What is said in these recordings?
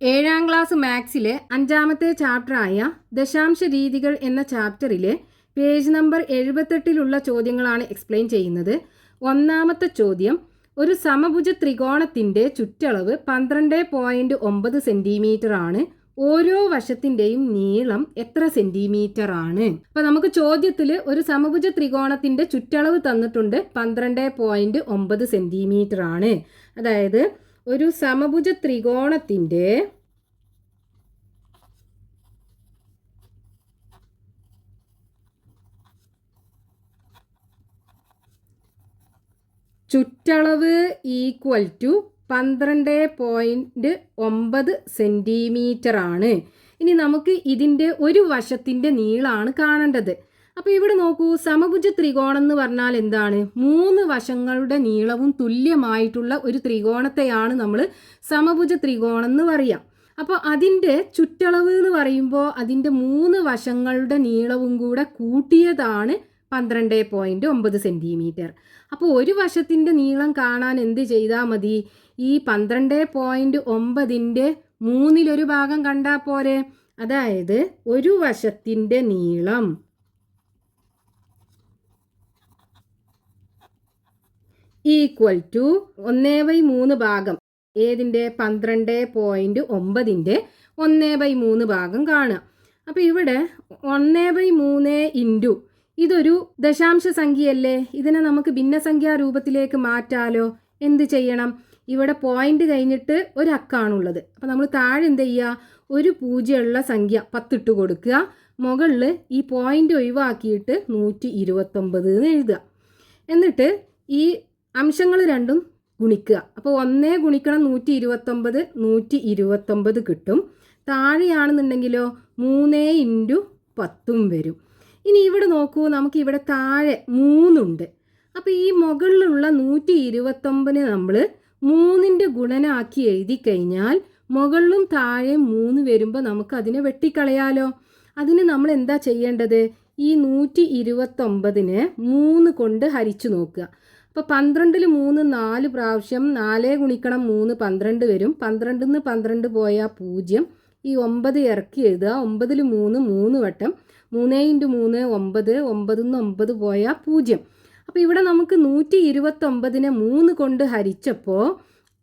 ഏഴാം ക്ലാസ് മാത്സിലെ അഞ്ചാമത്തെ ചാപ്റ്ററായ ദശാംശ രീതികൾ എന്ന ചാപ്റ്ററിലെ പേജ് നമ്പർ എഴുപത്തെട്ടിലുള്ള ചോദ്യങ്ങളാണ് എക്സ്പ്ലെയിൻ ചെയ്യുന്നത്. ഒന്നാമത്തെ ചോദ്യം ഒരു സമഭുജ ത്രികോണത്തിന്റെ ചുറ്റളവ് പന്ത്രണ്ട് പോയിന്റ് ഒമ്പത് സെന്റിമീറ്റർ ആണ്. ഓരോ വശത്തിന്റെയും നീളം എത്ര സെന്റിമീറ്റർ ആണ്? അപ്പോൾ നമുക്ക് ചോദ്യത്തിൽ ഒരു സമഭുജ ത്രികോണത്തിന്റെ ചുറ്റളവ് തന്നിട്ടുണ്ട് പന്ത്രണ്ട് പോയിന്റ് ഒമ്പത് സെന്റിമീറ്റർ ആണ്. അതായത് ഒരു സമഭുജ ത്രികോണത്തിന്റെ ചുറ്റളവ് ഈക്വൽ ടു പന്ത്രണ്ട് പോയിന്റ് ഒമ്പത് സെന്റിമീറ്റർ ആണ് ഇനി നമുക്ക് ഇതിന്റെ ഒരു വശത്തിന്റെ നീളമാണ് കാണേണ്ടത്. അപ്പോൾ ഇവിടെ നോക്കൂ സമഭുജ ത്രികോണം എന്ന് പറഞ്ഞാൽ എന്താണ്? മൂന്ന് വശങ്ങളുടെ നീളവും തുല്യമായിട്ടുള്ള ഒരു ത്രികോണത്തെയാണ് നമ്മൾ സമഭുജ ത്രികോണം എന്ന് പറയാം. അപ്പോൾ അതിന്റെ ചുറ്റളവ് എന്ന് പറയുമ്പോൾ അതിന്റെ മൂന്ന് വശങ്ങളുടെ നീളവും കൂടെ കൂട്ടിയതാണ് പന്ത്രണ്ട് പോയിന്റ് ഒമ്പത് സെന്റിമീറ്റർ അപ്പോൾ ഒരു വശത്തിന്റെ നീളം കാണാൻ എന്ത് ചെയ്താൽ മതി? ഈ പന്ത്രണ്ട് പോയിന്റ് ഒമ്പതിന്റെ മൂന്നിലൊരു ഭാഗം കണ്ടാൽ പോരെ. അതായത് ഒരു വശത്തിന്റെ നീളം ഈക്വൽ ടു ഒന്നേ ബൈ മൂന്ന് ഭാഗം. ഏതിന്റെ? പന്ത്രണ്ട് പോയിന്റ് ഒമ്പതിന്റെ ഒന്നേ ബൈ മൂന്ന് ഭാഗം കാണുക. അപ്പോൾ ഇവിടെ ഒന്നേ ബൈ മൂന്ന് ഇന്റു ഇതൊരു ദശാംശ സംഖ്യയല്ലേ? ഇതിനെ നമുക്ക് ഭിന്നസംഖ്യാ രൂപത്തിലേക്ക് മാറ്റാലോ? എന്ത് ചെയ്യണം? ഇവിടെ പോയിന്റ് കഴിഞ്ഞിട്ട് ഒരു അക്കാണുള്ളത്. അപ്പോൾ നമ്മൾ താഴെ എന്ത് ചെയ്യുക? ഒരു പൂജ്യമുള്ള സംഖ്യ പത്തിട്ട് കൊടുക്കുക. മുകളിൽ ഈ പോയിന്റ് ഒഴിവാക്കിയിട്ട് നൂറ്റി ഇരുപത്തൊമ്പത് എന്ന് എഴുതുക. എന്നിട്ട് ഈ അംശങ്ങൾ രണ്ടും ഗുണിക്കുക. അപ്പോൾ ഒന്നേ ഗുണിക്കണം നൂറ്റി ഇരുപത്തൊമ്പത് നൂറ്റി ഇരുപത്തൊമ്പത് കിട്ടും. താഴെയാണെന്നുണ്ടെങ്കിലോ മൂന്നേ ഇന്റു പത്തും വരും. ഇനി ഇവിടെ നോക്കൂ നമുക്ക് ഇവിടെ താഴെ മൂന്നുണ്ട്. അപ്പോൾ ഈ മുകളിലുള്ള നൂറ്റി ഇരുപത്തൊമ്പതിന് നമ്മൾ മൂന്നിന്റെ ഗുണനാക്കി എഴുതി കഴിഞ്ഞാൽ മുകളിലും താഴെ മൂന്ന് വരുമ്പോൾ നമുക്ക് അതിനെ വെട്ടിക്കളയാലോ? അതിന് നമ്മൾ എന്താ ചെയ്യേണ്ടത്? ഈ നൂറ്റി ഇരുപത്തൊമ്പതിനെ മൂന്ന് കൊണ്ട് ഹരിച്ചു നോക്കുക. അപ്പോൾ പന്ത്രണ്ടിൽ മൂന്ന് നാല് പ്രാവശ്യം നാലേ ഗുണിക്കണം മൂന്ന് പന്ത്രണ്ട് വരും. പന്ത്രണ്ടിൽ നിന്ന് പന്ത്രണ്ട് പോയാൽ പൂജ്യം. ഈ ഒമ്പത് ഇറക്കി എഴുതുക. ഒമ്പതിൽ മൂന്ന് മൂന്ന് വട്ടം. മൂന്ന് ഇന്റു മൂന്ന് ഒമ്പത്. ഒമ്പതിൽ നിന്ന് ഒമ്പത് പോയാൽ പൂജ്യം. അപ്പോൾ ഇവിടെ നമുക്ക് നൂറ്റി ഇരുപത്തൊമ്പതിനെ മൂന്ന് കൊണ്ട് ഹരിച്ചപ്പോൾ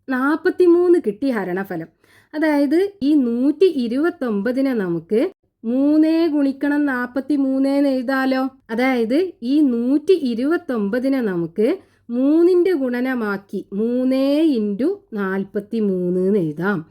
നാൽപ്പത്തി മൂന്ന് കിട്ടി ഹരണഫലം. അതായത് ഈ നൂറ്റി ഇരുപത്തൊമ്പതിനെ നമുക്ക് മൂന്നേ ഗുണിക്കണം നാൽപ്പത്തി മൂന്നേന്ന് എഴുതാലോ. അതായത് ഈ നൂറ്റി ഇരുപത്തൊമ്പതിനെ നമുക്ക് മൂന്നിന്റെ ഗുണനമാക്കി മൂന്നേ ഇന്റു നാൽപ്പത്തി മൂന്ന് എന്ന് എഴുതാം.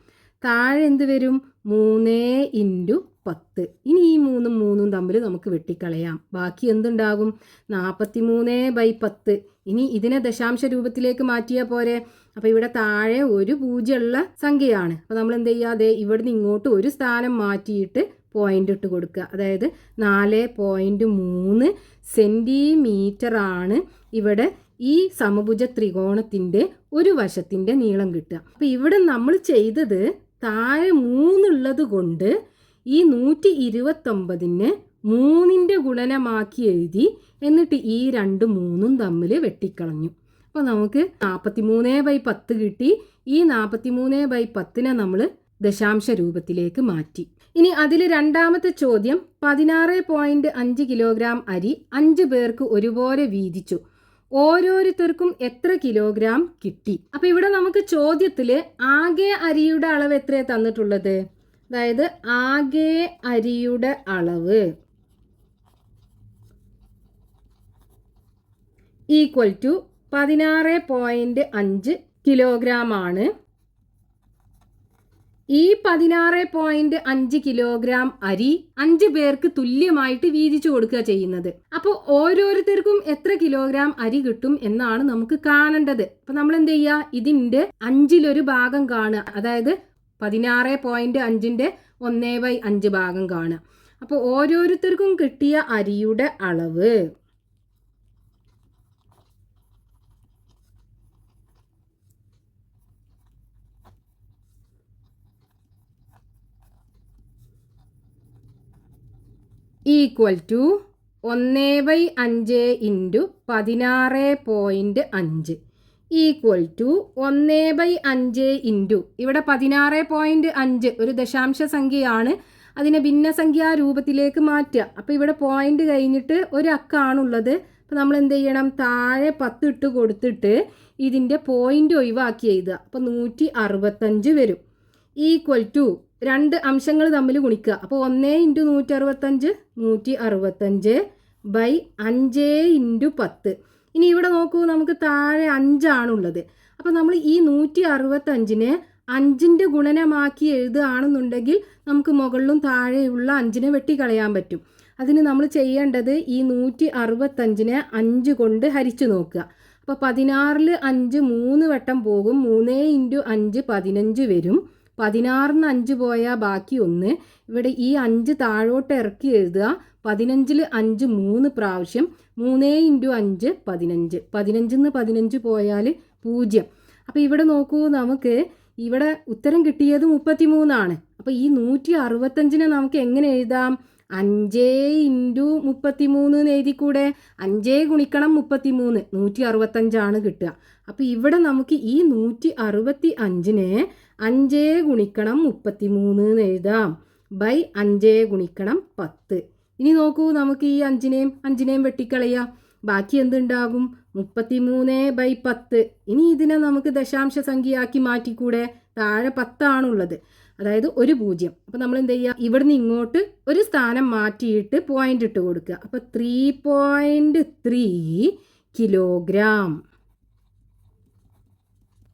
താഴെ എന്ത് വരും? മൂന്നേ ഇന്റു പത്ത്. ഇനി ഈ മൂന്നും മൂന്നും തമ്മിൽ നമുക്ക് വെട്ടിക്കളയാം. ബാക്കി എന്തുണ്ടാകും? നാൽപ്പത്തി മൂന്ന് ബൈ പത്ത്. ഇനി ഇതിനെ ദശാംശ രൂപത്തിലേക്ക് മാറ്റിയാൽ പോരെ. അപ്പോൾ ഇവിടെ താഴെ ഒരു പൂജ്യമുള്ള സംഖ്യയാണ്. അപ്പോൾ നമ്മൾ എന്ത് ചെയ്യാതെ ഇവിടുന്ന് ഇങ്ങോട്ട് ഒരു സ്ഥാനം മാറ്റിയിട്ട് പോയിന്റ് ഇട്ട് കൊടുക്കുക. അതായത് നാല് പോയിന്റ് മൂന്ന് സെന്റിമീറ്ററാണ് ഇവിടെ ഈ സമഭുജ ത്രികോണത്തിന്റെ ഒരു വശത്തിന്റെ നീളം കിട്ടുക. അപ്പോൾ ഇവിടെ നമ്മൾ ചെയ്തത് താഴെ മൂന്നുള്ളത് കൊണ്ട് ഈ നൂറ്റി ഇരുപത്തൊമ്പതിന് മൂന്നിന്റെ ഗുണനമാക്കി എഴുതി എന്നിട്ട് ഈ രണ്ട് മൂന്നും തമ്മിൽ വെട്ടിക്കളഞ്ഞു. അപ്പോൾ നമുക്ക് നാൽപ്പത്തി മൂന്ന് ബൈ പത്ത് കിട്ടി. ഈ നാൽപ്പത്തി മൂന്ന് ബൈ പത്തിനെ നമ്മൾ ദശാംശ രൂപത്തിലേക്ക് മാറ്റി. ഇനി അതിൽ രണ്ടാമത്തെ ചോദ്യം പതിനാറ് പോയിന്റ് അഞ്ച് കിലോഗ്രാം അരി അഞ്ച് പേർക്ക് ഒരുപോലെ വീതിച്ചു. ഓരോരുത്തർക്കും എത്ര കിലോഗ്രാം കിട്ടി? അപ്പൊ ഇവിടെ നമുക്ക് ചോദ്യത്തിൽ ആകെ അരിയുടെ അളവ് എത്രയാണ് തന്നിട്ടുള്ളത്? അതായത് ആകെ അരിയുടെ അളവ് ഈക്വൽ ടു പതിനാറ് പോയിന്റ് അഞ്ച് കിലോഗ്രാം ആണ്. ഈ പതിനാറ് പോയിന്റ് അഞ്ച് കിലോഗ്രാം അരി അഞ്ച് പേർക്ക് തുല്യമായിട്ട് വീതിച്ചു കൊടുക്കുക ചെയ്യുന്നത്. അപ്പോൾ ഓരോരുത്തർക്കും എത്ര കിലോഗ്രാം അരി കിട്ടും എന്നാണ് നമുക്ക് കാണേണ്ടത്. അപ്പൊ നമ്മൾ എന്ത് ചെയ്യുക? ഇതിന്റെ അഞ്ചിലൊരു ഭാഗം കാണുക. അതായത് പതിനാറ് പോയിന്റ് അഞ്ചിന്റെ ഒന്നേ ബൈ അഞ്ച് ഭാഗം കാണുക. അപ്പോൾ ഓരോരുത്തർക്കും കിട്ടിയ അരിയുടെ അളവ് ഈക്വൽ ടു ഒന്ന് ബൈ അഞ്ച് ഇന്റു പതിനാറ് പോയിന്റ് അഞ്ച്. ഈക്വൽ ടു ഒന്ന് ബൈ അഞ്ച് ഇന്റു ഇവിടെ പതിനാറ് പോയിന്റ് അഞ്ച് ഒരു ദശാംശ സംഖ്യയാണ്. അതിനെ ഭിന്നസംഖ്യാ രൂപത്തിലേക്ക് മാറ്റുക. അപ്പോൾ ഇവിടെ പോയിന്റ് കഴിഞ്ഞിട്ട് ഒരു അക്കാണുള്ളത്. അപ്പോൾ നമ്മൾ എന്ത് ചെയ്യണം? താഴെ പത്ത് ഇട്ട് കൊടുത്തിട്ട് ഇതിന്റെ പോയിന്റ് ഒഴിവാക്കി എഴുതുക. അപ്പോൾ നൂറ്റി അറുപത്തഞ്ച് വരും. ഈക്വൽ ടു രണ്ട് അംശങ്ങൾ തമ്മിൽ ഗുണിക്കുക. അപ്പോൾ ഒന്നേ ഇന്റു നൂറ്റി അറുപത്തഞ്ച് നൂറ്റി അറുപത്തഞ്ച് ബൈ അഞ്ച് ഇന്റു പത്ത്. ഇനി ഇവിടെ നോക്കൂ നമുക്ക് താഴെ അഞ്ചാണുള്ളത്. അപ്പോൾ നമ്മൾ ഈ നൂറ്റി അറുപത്തഞ്ചിനെ അഞ്ചിന്റെ ഗുണനമാക്കി എഴുതുകയാണെന്നുണ്ടെങ്കിൽ നമുക്ക് മുകളിലും താഴെയുള്ള അഞ്ചിനെ വെട്ടിക്കളയാൻ പറ്റും. അതിന് നമ്മൾ ചെയ്യേണ്ടത് ഈ നൂറ്റി അറുപത്തഞ്ചിനെ അഞ്ച് കൊണ്ട് ഹരിച്ചു നോക്കുക. അപ്പോൾ പതിനാറിൽ അഞ്ച് മൂന്ന് വട്ടം പോകും. മൂന്നേ ഇന്റു അഞ്ച് പതിനഞ്ച് വരും. പതിനാറിന് അഞ്ച് പോയാൽ ബാക്കി ഒന്ന്. ഇവിടെ ഈ അഞ്ച് താഴോട്ട് ഇറക്കി എഴുതുക. പതിനഞ്ചിൽ അഞ്ച് മൂന്ന് പ്രാവശ്യം. മൂന്നേ ഇന്റു അഞ്ച് പതിനഞ്ച്. പതിനഞ്ചിന്ന് പതിനഞ്ച് പോയാൽ പൂജ്യം. അപ്പോൾ ഇവിടെ നോക്കൂ നമുക്ക് ഇവിടെ ഉത്തരം കിട്ടിയത് മുപ്പത്തി മൂന്നാണ് അപ്പോൾ ഈ നൂറ്റി അറുപത്തഞ്ചിനെ നമുക്ക് എങ്ങനെ എഴുതാം? അഞ്ചേ ഇന്റു മുപ്പത്തി മൂന്ന് എന്ന് എഴുതിക്കൂടെ അഞ്ചേ ഗുണിക്കണം മുപ്പത്തി മൂന്ന് നൂറ്റി അറുപത്തഞ്ചാണ് കിട്ടുക. അപ്പോൾ ഇവിടെ നമുക്ക് ഈ നൂറ്റി അറുപത്തി അഞ്ചിനെ അഞ്ചേ ഗുണിക്കണം മുപ്പത്തി മൂന്ന് എന്ന് എഴുതാം. ബൈ അഞ്ചേ ഗുണിക്കണം പത്ത്. ഇനി നോക്കൂ നമുക്ക് ഈ അഞ്ചിനെയും അഞ്ചിനെയും വെട്ടിക്കളയാം ബാക്കി എന്തുണ്ടാകും? മുപ്പത്തി മൂന്ന് ബൈ പത്ത്. ഇനി ഇതിനെ നമുക്ക് ദശാംശ സംഖ്യയാക്കി മാറ്റിക്കൂടെ? താഴെ പത്താണുള്ളത്. അതായത് ഒരു പൂജ്യം. അപ്പോൾ നമ്മൾ എന്ത് ചെയ്യുക? ഇവിടുന്ന് ഇങ്ങോട്ട് ഒരു സ്ഥാനം മാറ്റിയിട്ട് പോയിന്റ് ഇട്ട് കൊടുക്കുക. അപ്പോൾ ത്രീ പോയിന്റ് ത്രീ കിലോഗ്രാം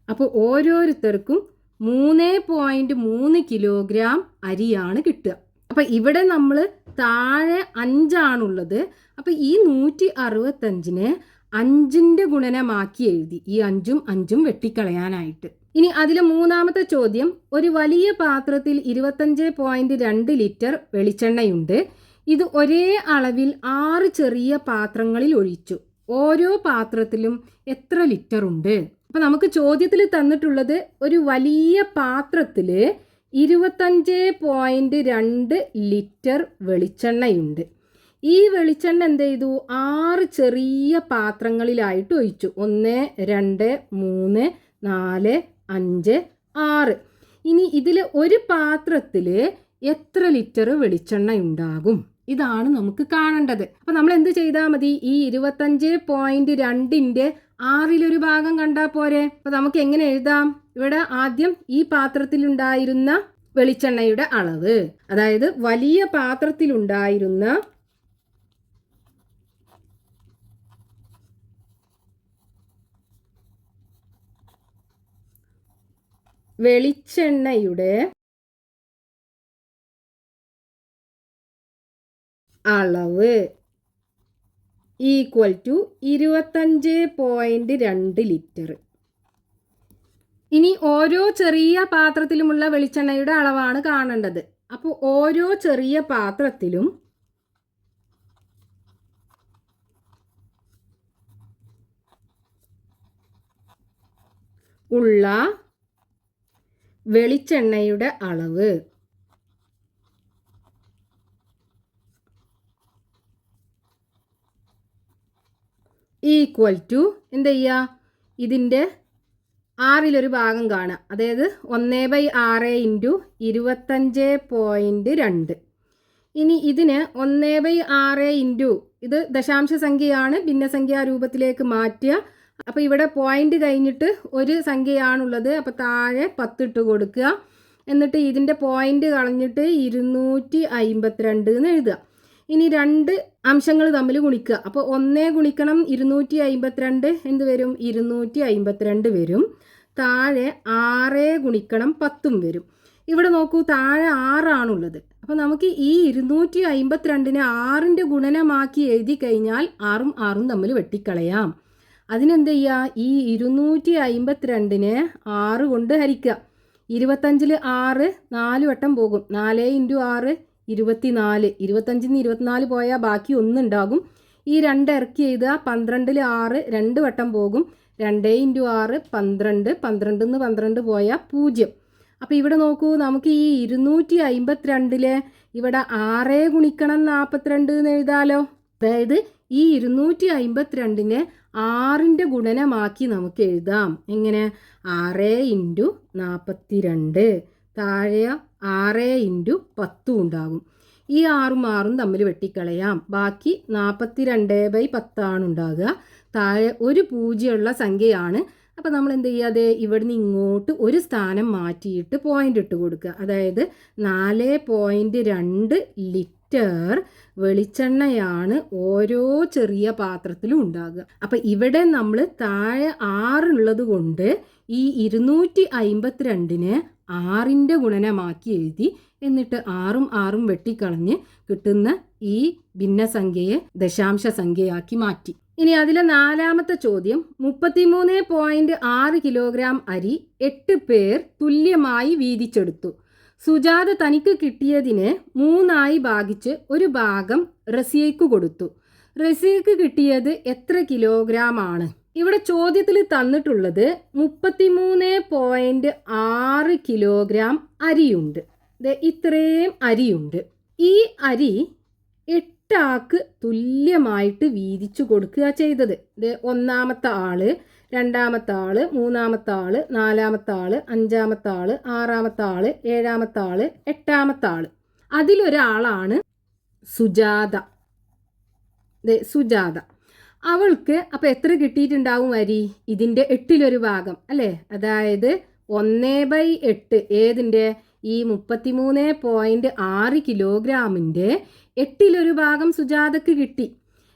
അപ്പോൾ ഓരോരുത്തർക്കും മൂന്ന് പോയിന്റ് മൂന്ന് കിലോഗ്രാം അരിയാണ് കിട്ടുക. അപ്പം ഇവിടെ നമ്മൾ താഴെ അഞ്ചാണുള്ളത്. അപ്പം ഈ നൂറ്റി അറുപത്തഞ്ചിന് അഞ്ചിന്റെ ഗുണനമാക്കി എഴുതി. ഈ അഞ്ചും അഞ്ചും വെട്ടിക്കളയാനായിട്ട്. ഇനി അതിലെ മൂന്നാമത്തെ ചോദ്യം ഒരു വലിയ പാത്രത്തിൽ ഇരുപത്തഞ്ച് പോയിന്റ് രണ്ട് ലിറ്റർ വെളിച്ചെണ്ണയുണ്ട്. ഇത് ഒരേ അളവിൽ ആറ് ചെറിയ പാത്രങ്ങളിൽ ഒഴിച്ചു. ഓരോ പാത്രത്തിലും എത്ര ലിറ്റർ ഉണ്ട്? അപ്പൊ നമുക്ക് ചോദ്യത്തിൽ തന്നിട്ടുള്ളത് ഒരു വലിയ പാത്രത്തിൽ ഇരുപത്തഞ്ച് പോയിന്റ് രണ്ട് ലിറ്റർ വെളിച്ചെണ്ണയുണ്ട്. ഈ വെളിച്ചെണ്ണ എന്ത് ചെയ്തു? ആറ് ചെറിയ പാത്രങ്ങളിലായിട്ട് ഒഴിച്ചു. ഒന്ന് രണ്ട് മൂന്ന് നാല് അഞ്ച് ആറ്. ഇനി ഇതിൽ ഒരു പാത്രത്തിൽ എത്ര ലിറ്റർ വെളിച്ചെണ്ണ ഉണ്ടാകും? ഇതാണ് നമുക്ക് കാണേണ്ടത്. അപ്പം നമ്മൾ എന്ത് ചെയ്താൽ മതി? ഈ ഇരുപത്തഞ്ച് പോയിന്റ് രണ്ടിന്റെ ആറിലൊരു ഭാഗം കണ്ടാൽ പോരെ. അപ്പം നമുക്ക് എങ്ങനെ എഴുതാം? ഇവിടെ ആദ്യം ഈ പാത്രത്തിലുണ്ടായിരുന്ന വെളിച്ചെണ്ണയുടെ അളവ്. അതായത് വലിയ പാത്രത്തിലുണ്ടായിരുന്ന വെളിച്ചെണ്ണയുടെ അളവ് ഈക്വൽ ടു ഇരുപത്തഞ്ച് പോയിന്റ് രണ്ട് ലിറ്റർ ഇനി ഓരോ ചെറിയ പാത്രത്തിലുമുള്ള വെളിച്ചെണ്ണയുടെ അളവാണ് കാണേണ്ടത്. അപ്പോൾ ഓരോ ചെറിയ പാത്രത്തിലും ഉള്ള വെളിച്ചെണ്ണയുടെ അളവ്. ഈക്വൽ ടു എന്ത് ചെയ്യുക ഇതിന്റെ ആറിലൊരു ഭാഗം കാണുക അതായത് ഒന്ന് ബൈ ആറ് ഇന്റു ഇരുപത്തഞ്ച് പോയിന്റ് രണ്ട്. ഇനി ഇതിന് ഒന്ന് ബൈ ആറ് ഇന്റു ഇത് ദശാംശ സംഖ്യയാണ് ഭിന്നസംഖ്യാ രൂപത്തിലേക്ക് മാറ്റുക അപ്പോൾ ഇവിടെ പോയിന്റ് കഴിഞ്ഞിട്ട് ഒരു സംഖ്യയാണുള്ളത്. അപ്പോൾ താഴെ പത്തിട്ട് കൊടുക്കുക. എന്നിട്ട് ഇതിന്റെ പോയിന്റ് കളഞ്ഞിട്ട് ഇരുന്നൂറ്റി അമ്പത്തിരണ്ട് എന്ന് എഴുതുക. ഇനി രണ്ട് അംശങ്ങൾ തമ്മിൽ ഗുണിക്കുക. അപ്പോൾ ഒന്നേ ഗുണിക്കണം ഇരുന്നൂറ്റി അമ്പത്തിരണ്ട് എന്ത് വരും? ഇരുന്നൂറ്റി അമ്പത്തിരണ്ട് വരും. താഴെ ആറേ ഗുണിക്കണം പത്തും വരും. ഇവിടെ നോക്കൂ താഴെ ആറാണുള്ളത്. അപ്പോൾ നമുക്ക് ഈ ഇരുന്നൂറ്റി അമ്പത്തിരണ്ടിനെ ആറിന്റെ ഗുണനമാക്കി എഴുതി കഴിഞ്ഞാൽ ആറും ആറും തമ്മിൽ വെട്ടിക്കളയാം. അതിനെന്ത് ചെയ്യുക ഈ ഇരുന്നൂറ്റി അമ്പത്തിരണ്ടിനെ ആറ് കൊണ്ട് ഹരിക്കുക ഇരുപത്തഞ്ചിൽ ആറ് നാല് വട്ടം പോകും. നാല് ഇന്റു ആറ് ഇരുപത്തിനാല്. നിന്ന് ഇരുപത്തിനാല് പോയാൽ ബാക്കി ഒന്നുണ്ടാകും. ഈ രണ്ട് ഇറക്കി എഴുതുക. പന്ത്രണ്ടിൽ ആറ് രണ്ട് വട്ടം പോകും. രണ്ട് ഇന്റു ആറ് പന്ത്രണ്ട്. പന്ത്രണ്ടിൽ നിന്ന് പന്ത്രണ്ട് പോയാൽ പൂജ്യം. അപ്പോൾ ഇവിടെ നോക്കൂ നമുക്ക് ഈ ഇരുന്നൂറ്റി അമ്പത്തിരണ്ടിൽ ഇവിടെ ആറ് ഗുണിക്കണം നാൽപ്പത്തിരണ്ട് എന്ന് എഴുതാലോ. അതായത് ഈ ഇരുന്നൂറ്റി അമ്പത്തിരണ്ടിനെ ആറിന്റെ ഗുണനമാക്കി നമുക്ക് എഴുതാം. എങ്ങനെ? ആറ് ഇന്റു നാൽപ്പത്തി രണ്ട് താഴെ ആറ് ഇന്റു പത്തും ഉണ്ടാകും. ഈ ആറും ആറും തമ്മിൽ വെട്ടിക്കളയാം. ബാക്കി നാൽപ്പത്തി രണ്ട് ബൈ പത്താണ് ഉണ്ടാകുക. താഴെ ഒരു പൂജ്യമുള്ള സംഖ്യയാണ്. അപ്പോൾ നമ്മൾ എന്ത് ചെയ്യാതെ ഇവിടുന്ന് ഇങ്ങോട്ട് ഒരു സ്ഥാനം മാറ്റിയിട്ട് പോയിന്റ് ഇട്ട് കൊടുക്കുക. അതായത് നാല് പോയിന്റ് രണ്ട് ലിറ്റർ വെളിച്ചെണ്ണയാണ് ഓരോ ചെറിയ പാത്രത്തിലും ഉണ്ടാകുക. അപ്പം ഇവിടെ നമ്മൾ താഴെ ആറുള്ളത് കൊണ്ട് ഈ ഇരുന്നൂറ്റി അയിമ്പത്തിരണ്ടിന് ആറിന്റെ ഗുണനമാക്കി എഴുതി എന്നിട്ട് ആറും ആറും വെട്ടിക്കളഞ്ഞ് കിട്ടുന്ന ഈ ഭിന്നസംഖ്യയെ ദശാംശ സംഖ്യയാക്കി മാറ്റി. ഇനി അതിലെ നാലാമത്തെ ചോദ്യം മുപ്പത്തിമൂന്ന് പോയിന്റ് ആറ് കിലോഗ്രാം അരി എട്ട് പേർ തുല്യമായി വീതിച്ചെടുത്തു. സുജാത തനിക്ക് കിട്ടിയതിന് മൂന്നായി ഭാഗിച്ച് ഒരു ഭാഗം റസിയയ്ക്ക് കൊടുത്തു. റസിയയ്ക്ക് കിട്ടിയത് എത്ര കിലോഗ്രാം ആണ് ഇവിടെ ചോദ്യത്തിൽ തന്നിട്ടുള്ളത് മുപ്പത്തിമൂന്ന് പോയിന്റ് ആറ് കിലോഗ്രാം അരിയുണ്ട്. ഇത്രയും അരിയുണ്ട്. ഈ അരി എട്ടാക്ക് തുല്യമായിട്ട് വീതിച്ചു കൊടുക്കുക ചെയ്തത്. ഒന്നാമത്തെ ആൾ രണ്ടാമത്തെ ആൾ മൂന്നാമത്തെ ആൾ നാലാമത്തെ ആൾ അഞ്ചാമത്തെ ആൾ ആറാമത്തെ ആൾ ഏഴാമത്തെ ആൾ എട്ടാമത്തെ ആൾ അതിലൊരാളാണ് സുജാത. സുജാത. അവൾക്ക് അപ്പം എത്ര കിട്ടിയിട്ടുണ്ടാവും അരി ഇതിന്റെ എട്ടിലൊരു ഭാഗം അല്ലേ? അതായത് ഒന്നേ ബൈ എട്ട് ഏതിന്റെ ഈ മുപ്പത്തിമൂന്ന് പോയിന്റ് ആറ് കിലോഗ്രാമിന്റെ എട്ടിലൊരു ഭാഗം സുജാതക്ക് കിട്ടി.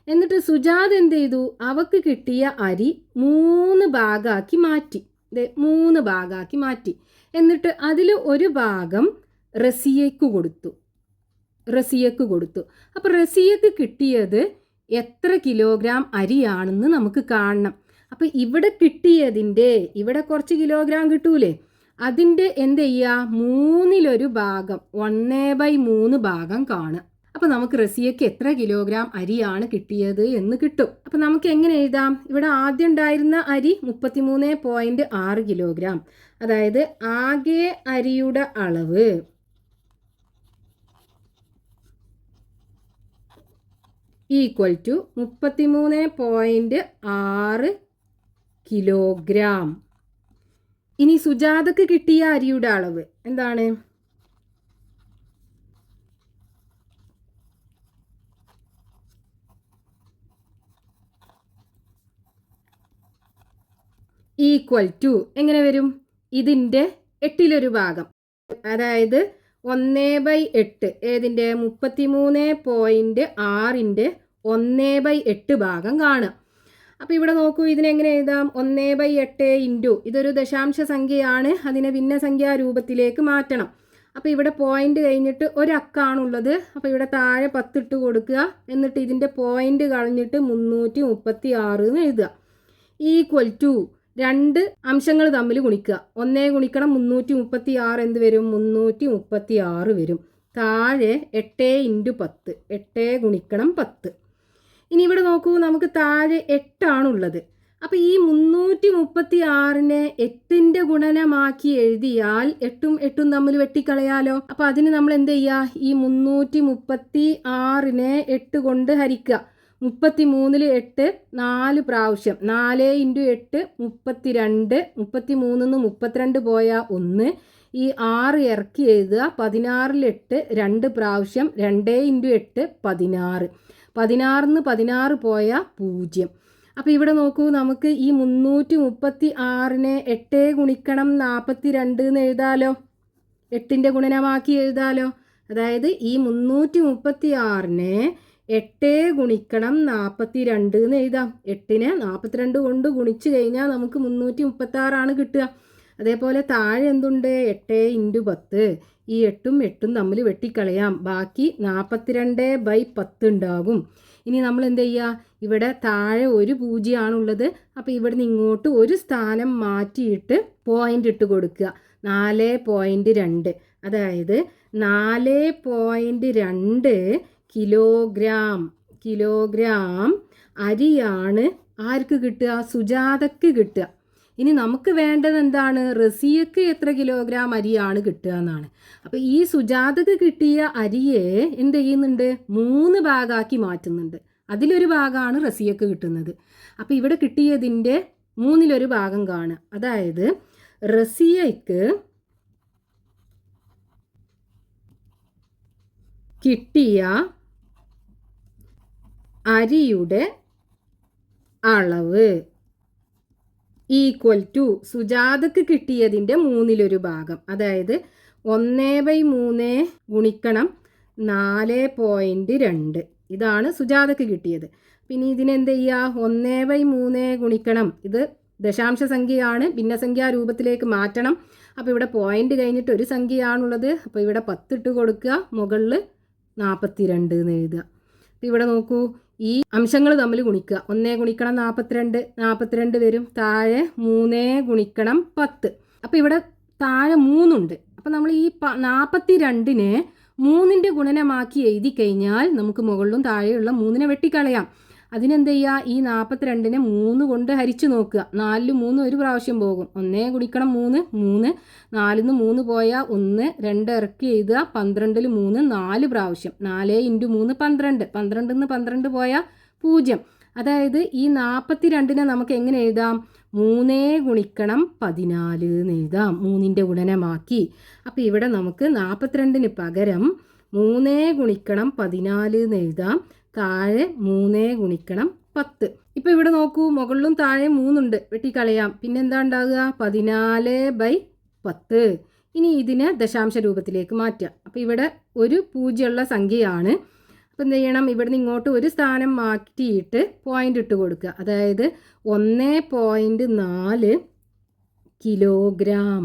എന്നിട്ട് സുജാത എന്ത് ചെയ്തു അവക്ക് കിട്ടിയ അരി മൂന്ന് ഭാഗമാക്കി മാറ്റി. മൂന്ന് ഭാഗമാക്കി മാറ്റി. എന്നിട്ട് അതിൽ ഒരു ഭാഗം റസിയക്ക് കൊടുത്തു. റസിയക്ക് കൊടുത്തു. അപ്പോൾ റസിയക്ക് കിട്ടിയത് എത്ര കിലോഗ്രാം അരിയാണെന്ന് നമുക്ക് കാണണം. അപ്പോൾ ഇവിടെ കിട്ടിയതിന്റെ ഇവിടെ കുറച്ച് കിലോഗ്രാം കിട്ടൂലേ? അതിന്റെ എന്ത് ചെയ്യുക മൂന്നിലൊരു ഭാഗം ഒന്നേ ബൈ മൂന്ന് ഭാഗം കാണുക. അപ്പോൾ നമുക്ക് റസിയക്ക് എത്ര കിലോഗ്രാം അരിയാണ് കിട്ടിയത് എന്ന് കിട്ടും. അപ്പോൾ നമുക്ക് എങ്ങനെ എഴുതാം? ഇവിടെ ആദ്യം ഉണ്ടായിരുന്ന അരി മുപ്പത്തിമൂന്ന് പോയിന്റ് ആറ് കിലോഗ്രാം. അതായത് ആകെ അരിയുടെ അളവ് ഈക്വൽ ടു മുപ്പത്തിമൂന്ന് പോയിന്റ് ആറ് കിലോഗ്രാം. ഇനി സുജാതക്ക് കിട്ടിയ അരിയുടെ അളവ് എന്താണ്? ഈക്വൽ ടു എങ്ങനെ വരും? ഇതിന്റെ എട്ടിലൊരു ഭാഗം. അതായത് ഒന്നേ ബൈ എട്ട് ഏതിന്റെ? മുപ്പത്തി മൂന്ന് പോയിന്റ് ആറിന്റെ ഒന്നേ ബൈ എട്ട് ഭാഗം കാണുക. അപ്പോൾ ഇവിടെ നോക്കൂ ഇതിനെങ്ങനെ എഴുതാം? ഒന്നേ ബൈ എട്ട് ഇന്റു ഇതൊരു ദശാംശ സംഖ്യയാണ്. അതിനെ ഭിന്നസംഖ്യാ രൂപത്തിലേക്ക് മാറ്റണം. അപ്പോൾ ഇവിടെ പോയിന്റ് കഴിഞ്ഞിട്ട് ഒരക്കാണുള്ളത്. അപ്പോൾ ഇവിടെ താഴെ പത്തിട്ട് കൊടുക്കുക. എന്നിട്ട് ഇതിന്റെ പോയിന്റ് കളഞ്ഞിട്ട് മുന്നൂറ്റി മുപ്പത്തി ആറ് എന്ന് എഴുതുക. ഈക്വൽ ടു രണ്ട് അംശങ്ങൾ തമ്മിൽ ഗുണിക്കുക. ഒന്നേ ഗുണിക്കണം മുന്നൂറ്റി മുപ്പത്തി ആറ് എന്ത് വരും? മുന്നൂറ്റി മുപ്പത്തി ആറ് വരും. താഴെ എട്ട് ഇന്റു പത്ത്. എട്ട് ഗുണിക്കണം പത്ത്. ഇനി ഇവിടെ നോക്കൂ നമുക്ക് താഴെ എട്ടാണുള്ളത്. അപ്പോൾ ഈ മുന്നൂറ്റി മുപ്പത്തി ആറിനെ എട്ടിന്റെ ഗുണനമാക്കി എഴുതിയാൽ എട്ടും എട്ടും തമ്മിൽ വെട്ടിക്കളയാലോ? അപ്പോൾ അതിന് നമ്മൾ എന്ത് ചെയ്യുക? ഈ മുന്നൂറ്റി മുപ്പത്തി ആറിനെ എട്ട് കൊണ്ട് ഹരിക്കുക. മുപ്പത്തി മൂന്നിൽ എട്ട് നാല് പ്രാവശ്യം. നാല് ഇന്റു എട്ട് മുപ്പത്തി രണ്ട് മുപ്പത്തി മൂന്നിന്ന് മുപ്പത്തിരണ്ട് പോയാൽ ഒന്ന്. ഈ ആറ് ഇറക്കി എഴുതുക. പതിനാറിൽ എട്ട് രണ്ട് പ്രാവശ്യം. രണ്ട് ഇന്റു എട്ട് പതിനാറ്. പതിനാറിന്ന് പതിനാറ് പോയ പൂജ്യം. അപ്പോൾ ഇവിടെ നോക്കൂ നമുക്ക് ഈ മുന്നൂറ്റി മുപ്പത്തി ആറിനെ എട്ട് ഗുണിക്കണം നാൽപ്പത്തി രണ്ട് എന്ന് എഴുതാലോ? എട്ടിന്റെ ഗുണനമാക്കി എഴുതാലോ? അതായത് ഈ മുന്നൂറ്റി മുപ്പത്തി ആറിനെ എട്ട് ഗുണിക്കണം നാൽപ്പത്തി രണ്ട് എന്ന് എഴുതാം. എട്ടിനെ നാൽപ്പത്തിരണ്ട് കൊണ്ട് ഗുണിച്ച് കഴിഞ്ഞാൽ നമുക്ക് മുന്നൂറ്റി മുപ്പത്തി ആറാണ് കിട്ടുക. അതേപോലെ താഴെ എന്തുണ്ട്? എട്ട് ഇന്റു പത്ത്. ഈ എട്ടും എട്ടും തമ്മിൽ വെട്ടിക്കളയാം. ബാക്കി നാൽപ്പത്തിരണ്ട് ബൈ പത്ത് ഉണ്ടാകും. ഇനി നമ്മൾ എന്ത് ചെയ്യുക? ഇവിടെ താഴെ ഒരു പൂജ്യമാണുള്ളത്. അപ്പോൾ ഇവിടുന്ന് ഇങ്ങോട്ട് ഒരു സ്ഥാനം മാറ്റിയിട്ട് പോയിന്റ് ഇട്ട് കൊടുക്കുക. നാല് പോയിന്റ് രണ്ട്. അതായത് നാല് പോയിന്റ് രണ്ട് കിലോഗ്രാം കിലോഗ്രാം അരിയാണ് ആർക്ക് കിട്ടുക? സുജാതക്ക് കിട്ടുക. ഇനി നമുക്ക് വേണ്ടത് എന്താണ്? റസിയക്ക് എത്ര കിലോഗ്രാം അരിയാണ് കിട്ടുക എന്നാണ്. അപ്പോൾ ഈ സുജാതക്ക് കിട്ടിയ അരിയെ എന്ത് ചെയ്യുന്നുണ്ട്? മൂന്ന് ഭാഗമാക്കി മാറ്റുന്നുണ്ട്. അതിലൊരു ഭാഗമാണ് റസിയക്ക് കിട്ടുന്നത്. അപ്പോൾ ഇവിടെ കിട്ടിയതിന്റെ മൂന്നിലൊരു ഭാഗം കാണുക. അതായത് റസിയയ്ക്ക് കിട്ടിയ അരിയുടെ അളവ് ഈക്വൽ ടു സുജാതക്ക് കിട്ടിയതിന്റെ മൂന്നിലൊരു ഭാഗം. അതായത് ഒന്ന് ബൈ മൂന്ന് ഗുണിക്കണം നാല് പോയിന്റ് രണ്ട്. ഇതാണ് സുജാതക്ക് കിട്ടിയത്. പിന്നെ ഇതിനെന്ത് ചെയ്യുക ഒന്ന് ബൈ മൂന്ന് ഗുണിക്കണം. ഇത് ദശാംശ സംഖ്യയാണ്. ഭിന്നസംഖ്യാ രൂപത്തിലേക്ക് മാറ്റണം. അപ്പോൾ ഇവിടെ പോയിന്റ് കഴിഞ്ഞിട്ട് ഒരു സംഖ്യയാണുള്ളത്. അപ്പോൾ ഇവിടെ പത്തിട്ട് കൊടുക്കുക. മുകളിൽ നാൽപ്പത്തി രണ്ട് എന്ന് എഴുതുക. അപ്പോൾ ഇവിടെ നോക്കൂ. ഈ അംശങ്ങൾ തമ്മിൽ ഗുണിക്കുക. ഒന്നേ ഗുണിക്കണം നാൽപ്പത്തിരണ്ട് നാൽപ്പത്തിരണ്ട് വരും. താഴെ മൂന്നേ ഗുണിക്കണം പത്ത്. അപ്പോൾ ഇവിടെ താഴെ മൂന്നുണ്ട്. അപ്പോൾ നമ്മൾ ഈ പ നാൽപ്പത്തി രണ്ടിനെ മൂന്നിന്റെ ഗുണനമാക്കി എഴുതി കഴിഞ്ഞാൽ നമുക്ക് മുകളിലും താഴെയുള്ള മൂന്നിനെ വെട്ടിക്കളയാം. അതിനെന്ത് ചെയ്യുക ഈ നാൽപ്പത്തിരണ്ടിനെ മൂന്ന് കൊണ്ട് ഹരിച്ചു നോക്കുക. നാലിൽ മൂന്ന് ഒരു പ്രാവശ്യം പോകും. ഒന്നേ കുടിക്കണം മൂന്ന് മൂന്ന്. നാലിൽ നിന്ന് മൂന്ന് പോയാൽ ഒന്ന്. രണ്ട് ഇറക്കി എഴുതുക. പന്ത്രണ്ടിൽ മൂന്ന് നാല് പ്രാവശ്യം. നാല് ഇന്റു മൂന്ന് പന്ത്രണ്ട്. പന്ത്രണ്ടിൽ നിന്ന് പന്ത്രണ്ട് പോയാൽ പൂജ്യം. അതായത് ഈ നാൽപ്പത്തി രണ്ടിനെ നമുക്ക് എങ്ങനെ എഴുതാം? മൂന്നേ ഗുണിക്കണം പതിനാല് എന്ന് എഴുതാം. മൂന്നിന്റെ ഗുണനമാക്കി. അപ്പോൾ ഇവിടെ നമുക്ക് നാൽപ്പത്തിരണ്ടിന് പകരം മൂന്നേ ഗുണിക്കണം പതിനാല് എന്ന് എഴുതാം. താഴെ മൂന്നേ ഗുണിക്കണം പത്ത്. ഇപ്പം ഇവിടെ നോക്കൂ മുകളിലും താഴെ മൂന്നുണ്ട്. വെട്ടിക്കളയാം. പിന്നെ എന്താ ഉണ്ടാകുക പതിനാല് ബൈ പത്ത്. ഇനി ഇതിനെ ദശാംശ രൂപത്തിലേക്ക് മാറ്റാം അപ്പോൾ ഇവിടെ ഒരു പൂജ്യമുള്ള സംഖ്യയാണ്. അപ്പോൾ എന്ത് ചെയ്യണം? ഇവിടുന്ന് ഇങ്ങോട്ട് ഒരു സ്ഥാനം മാറ്റിയിട്ട് പോയിന്റ് ഇട്ട് കൊടുക്കുക. അതായത് ഒന്ന് പോയിന്റ് നാല് കിലോഗ്രാം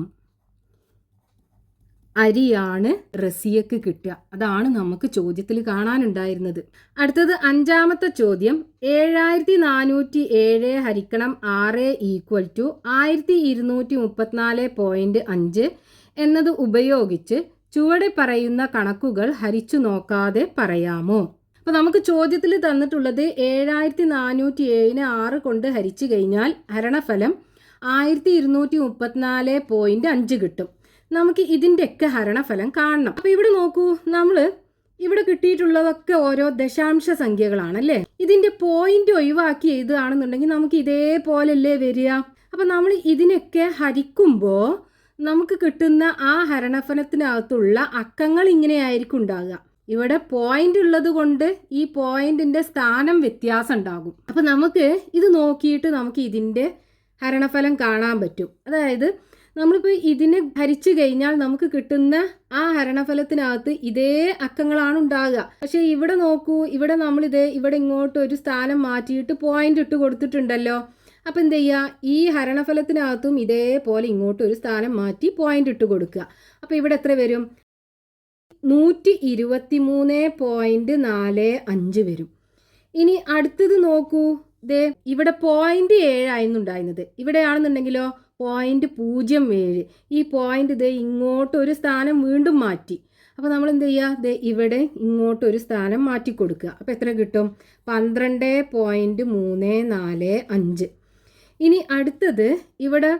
അരിയാണ് റസിയക്ക് കിട്ടുക. അതാണ് നമുക്ക് ചോദ്യത്തിൽ കാണാനുണ്ടായിരുന്നത്. അടുത്തത് അഞ്ചാമത്തെ ചോദ്യം. ഏഴായിരത്തി നാനൂറ്റി ഏഴ് ഹരിക്കണം ആറ് ഈക്വൽ ടു ആയിരത്തി ഇരുന്നൂറ്റി മുപ്പത്തിനാല് പോയിന്റ് അഞ്ച് എന്നത് ഉപയോഗിച്ച് ചുവടെ പറയുന്ന കണക്കുകൾ ഹരിച്ചു നോക്കാതെ പറയാമോ? അപ്പോൾ നമുക്ക് ചോദ്യത്തിൽ തന്നിട്ടുള്ളത് ഏഴായിരത്തി നാനൂറ്റി ഏഴിന് ആറ് കൊണ്ട് ഹരിച്ചു കഴിഞ്ഞാൽ ഹരണഫലം ആയിരത്തി ഇരുന്നൂറ്റി മുപ്പത്തിനാല് പോയിന്റ് അഞ്ച് കിട്ടും. നമുക്ക് ഇതിന്റെയൊക്കെ ഹരണഫലം കാണണം. അപ്പോൾ ഇവിടെ നോക്കൂ നമ്മൾ ഇവിടെ കിട്ടിയിട്ടുള്ളതൊക്കെ ഓരോ ദശാംശ സംഖ്യകളാണ് സംഖ്യകളാണല്ലേ? ഇതിന്റെ പോയിന്റ് ഒഴിവാക്കി എഴുതുകയാണെന്നുണ്ടെങ്കിൽ നമുക്ക് ഇതേപോലല്ലേ വരിക? അപ്പം നമ്മൾ ഇതിനൊക്കെ ഹരിക്കുമ്പോൾ നമുക്ക് കിട്ടുന്ന ആ ഹരണഫലത്തിനകത്തുള്ള അക്കങ്ങൾ ഇങ്ങനെയായിരിക്കും ഉണ്ടാകുക ഇവിടെ പോയിന്റ് ഉള്ളത് കൊണ്ട് ഈ പോയിന്റിന്റെ സ്ഥാനം വ്യത്യാസം ഉണ്ടാകും. അപ്പം നമുക്ക് ഇത് നോക്കിയിട്ട് നമുക്ക് ഇതിന്റെ ഹരണഫലം കാണാൻ പറ്റും. അതായത് നമ്മളിപ്പോൾ ഇതിനെ ഭരിച്ചു കഴിഞ്ഞാൽ നമുക്ക് കിട്ടുന്ന ആ ഹരണഫലത്തിനകത്ത് ഇതേ അക്കങ്ങളാണ് ഉണ്ടാകുക പക്ഷേ ഇവിടെ നോക്കൂ ഇവിടെ നമ്മളിത് ഇവിടെ ഇങ്ങോട്ട് ഒരു സ്ഥാനം മാറ്റിയിട്ട് പോയിന്റ് ഇട്ട് കൊടുത്തിട്ടുണ്ടല്ലോ. അപ്പം എന്ത് ചെയ്യുക ഈ ഹരണഫലത്തിനകത്തും ഇതേപോലെ ഇങ്ങോട്ട് ഒരു സ്ഥാനം മാറ്റി പോയിന്റ് ഇട്ട് കൊടുക്കുക. അപ്പോൾ ഇവിടെ എത്ര വരും? നൂറ്റി ഇരുപത്തി മൂന്ന് പോയിന്റ് നാല് അഞ്ച് വരും. ഇനി അടുത്തത് നോക്കൂ. ദേ ഇവിടെ പോയിന്റ് ഏഴായിരുന്നു ഉണ്ടായിരുന്നത് ഇവിടെയാണെന്നുണ്ടെങ്കിലോ? പോയിന്റ് പൂജ്യം ഏഴ്. ഈ പോയിന്റ് ദേ ഇങ്ങോട്ട് ഒരു സ്ഥാനം വീണ്ടും മാറ്റി. അപ്പോൾ നമ്മൾ എന്ത് ചെയ്യുക ദേ ഇവിടെ ഇങ്ങോട്ട് ഒരു സ്ഥാനം മാറ്റി കൊടുക്കുക. അപ്പോൾ എത്ര കിട്ടും? പന്ത്രണ്ട് പോയിന്റ് മൂന്ന് നാല് അഞ്ച്. ഇനി അടുത്തത് ഇവിടെ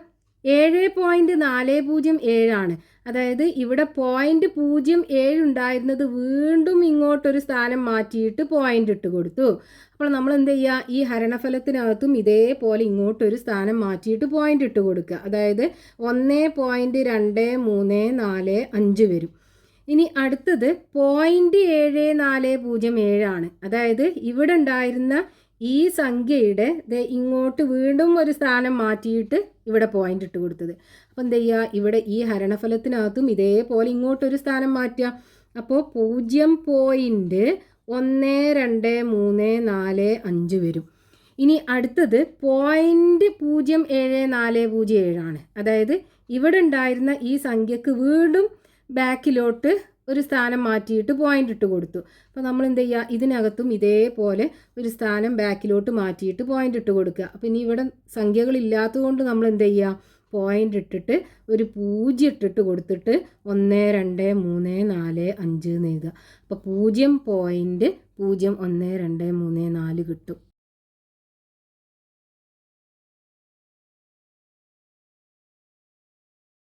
ഏഴ് പോയിന്റ് നാല് പൂജ്യം ഏഴാണ്. അതായത് ഇവിടെ പോയിന്റ് പൂജ്യം ഏഴ് ഉണ്ടായിരുന്നത് വീണ്ടും ഇങ്ങോട്ടൊരു സ്ഥാനം മാറ്റിയിട്ട് പോയിന്റ് ഇട്ട് കൊടുത്തു. അപ്പോൾ നമ്മൾ എന്ത് ചെയ്യുക? ഈ ഹരണഫലത്തിനകത്തും ഇതേപോലെ ഇങ്ങോട്ടൊരു സ്ഥാനം മാറ്റിയിട്ട് പോയിന്റ് ഇട്ട് കൊടുക്കുക. അതായത് ഒന്ന് പോയിന്റ് രണ്ട് മൂന്ന് നാല് അഞ്ച് വരും. ഇനി അടുത്തത് പോയിന്റ് ഏഴ് നാല് പൂജ്യം ഏഴാണ് അതായത് ഇവിടെ ഉണ്ടായിരുന്ന ഈ സംഖ്യയുടെ ഇങ്ങോട്ട് വീണ്ടും ഒരു സ്ഥാനം മാറ്റിയിട്ട് ഇവിടെ പോയിന്റ് ഇട്ട് കൊടുത്തത്. അപ്പോൾ എന്ത് ചെയ്യുക ഇവിടെ ഈ ഹരണഫലത്തിനകത്തും ഇതേപോലെ ഇങ്ങോട്ടൊരു സ്ഥാനം മാറ്റുക അപ്പോൾ പൂജ്യം പോയിന്റ് ഒന്ന് രണ്ട് മൂന്ന് നാല് അഞ്ച് വരും. ഇനി അടുത്തത് പോയിന്റ് പൂജ്യം ഏഴ് നാല് പൂജ്യം ഏഴാണ്. അതായത് ഇവിടെ ഉണ്ടായിരുന്ന ഈ സംഖ്യക്ക് വീണ്ടും ബാക്കിലോട്ട് ഒരു സ്ഥാനം മാറ്റിയിട്ട് പോയിന്റ് ഇട്ട് കൊടുത്തു. അപ്പോൾ നമ്മൾ എന്ത് ചെയ്യുക ഇതിനകത്തും ഇതേപോലെ ഒരു സ്ഥാനം ബാക്കിലോട്ട് മാറ്റിയിട്ട് പോയിന്റ് ഇട്ട് കൊടുക്കുക. അപ്പോൾ ഇനി ഇവിടെ സംഖ്യകളില്ലാത്തതുകൊണ്ട് നമ്മൾ എന്ത് ചെയ്യുക പോയിന്റ് ഇട്ടിട്ട് ഒരു പൂജ്യം ഇട്ടിട്ട് കൊടുത്തിട്ട് ഒന്ന് രണ്ട് മൂന്ന് നാല് അഞ്ച് എന്ന് എഴുതുക. അപ്പോൾ പൂജ്യം പോയിന്റ് പൂജ്യം ഒന്ന് രണ്ട് മൂന്ന് നാല് കിട്ടും.